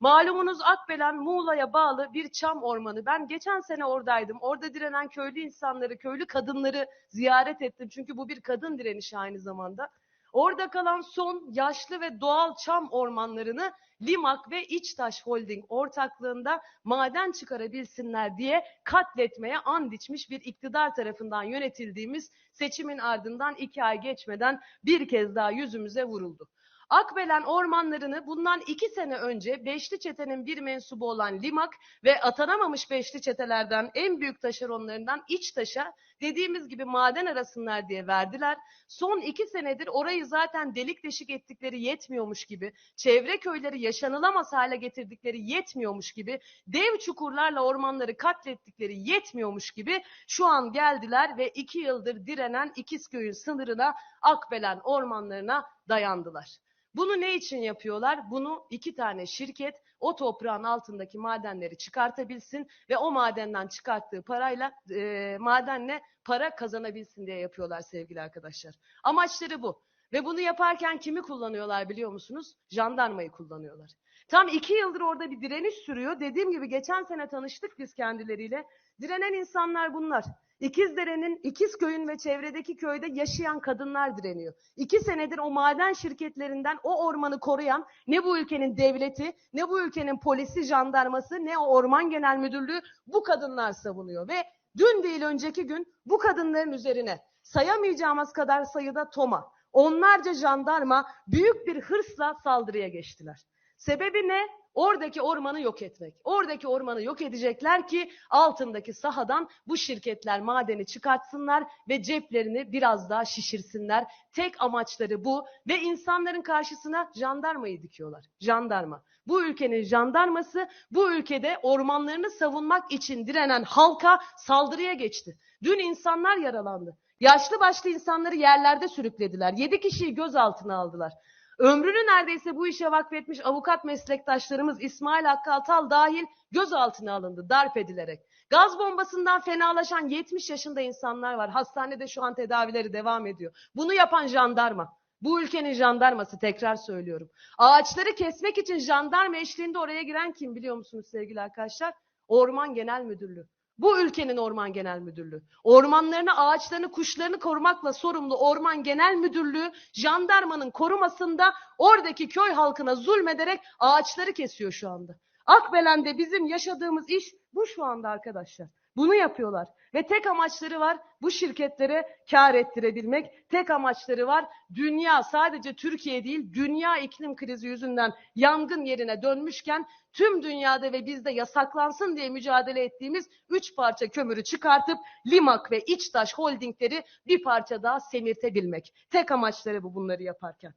Malumunuz Akbelen Muğla'ya bağlı bir çam ormanı. Ben geçen sene oradaydım. Orada direnen köylü insanları, köylü kadınları ziyaret ettim. Çünkü bu bir kadın direnişi aynı zamanda. Orada kalan son yaşlı ve doğal çam ormanlarını Limak ve İçtaş Holding ortaklığında maden çıkarabilsinler diye katletmeye and içmiş bir iktidar tarafından yönetildiğimiz seçimin ardından iki ay geçmeden bir kez daha yüzümüze vuruldu. Akbelen ormanlarını bundan iki sene önce Beşli Çete'nin bir mensubu olan Limak ve atanamamış Beşli Çetelerden en büyük taşeronlarından İçtaş'a dediğimiz gibi maden arasınlar diye verdiler. Son iki senedir orayı zaten delik deşik ettikleri yetmiyormuş gibi, çevre köyleri yaşanılamaz hale getirdikleri yetmiyormuş gibi, dev çukurlarla ormanları katlettikleri yetmiyormuş gibi şu an geldiler ve iki yıldır direnen İkizköy'ün sınırına Akbelen ormanlarına dayandılar. Bunu ne için yapıyorlar? Bunu iki tane şirket o toprağın altındaki madenleri çıkartabilsin ve o madenden çıkarttığı parayla e, madenle para kazanabilsin diye yapıyorlar sevgili arkadaşlar. Amaçları bu. Ve bunu yaparken kimi kullanıyorlar biliyor musunuz? Jandarmayı kullanıyorlar. Tam iki yıldır orada bir direniş sürüyor. Dediğim gibi geçen sene tanıştık biz kendileriyle. Direnen insanlar bunlar. İkizdere'nin, İkizköy'ün ve çevredeki köyde yaşayan kadınlar direniyor. İki senedir o maden şirketlerinden o ormanı koruyan ne bu ülkenin devleti, ne bu ülkenin polisi, jandarması, ne o orman genel müdürlüğü bu kadınlar savunuyor. Ve dün değil önceki gün bu kadınların üzerine sayamayacağımız kadar sayıda toma, onlarca jandarma büyük bir hırsla saldırıya geçtiler. Sebebi ne? Oradaki ormanı yok etmek. Oradaki ormanı yok edecekler ki altındaki sahadan bu şirketler madeni çıkartsınlar ve ceplerini biraz daha şişirsinler. Tek amaçları bu ve insanların karşısına jandarmayı dikiyorlar. Jandarma. Bu ülkenin jandarması bu ülkede ormanlarını savunmak için direnen halka saldırıya geçti. Dün insanlar yaralandı. Yaşlı başlı insanları yerlerde sürüklediler. Yedi kişiyi gözaltına aldılar. Ömrünü neredeyse bu işe vakfetmiş avukat meslektaşlarımız İsmail Hakkı Atal dahil gözaltına alındı darp edilerek. Gaz bombasından fenalaşan 70 yaşında insanlar var. Hastanede şu an tedavileri devam ediyor. Bunu yapan jandarma. Bu ülkenin jandarması tekrar söylüyorum. Ağaçları kesmek için jandarma eşliğinde oraya giren kim biliyor musunuz sevgili arkadaşlar? Orman Genel Müdürlüğü. Bu ülkenin Orman Genel Müdürlüğü. Ormanlarını, ağaçlarını, kuşlarını korumakla sorumlu Orman Genel Müdürlüğü jandarmanın korumasında oradaki köy halkına zulmederek ağaçları kesiyor şu anda. Akbelen'de bizim yaşadığımız iş bu şu anda arkadaşlar. Bunu yapıyorlar ve tek amaçları var bu şirketlere kar ettirebilmek. Tek amaçları var dünya sadece Türkiye değil dünya iklim krizi yüzünden yangın yerine dönmüşken tüm dünyada ve bizde yasaklansın diye mücadele ettiğimiz üç parça kömürü çıkartıp Limak ve İçtaş holdingleri bir parça daha semirtebilmek. Tek amaçları bu bunları yaparken.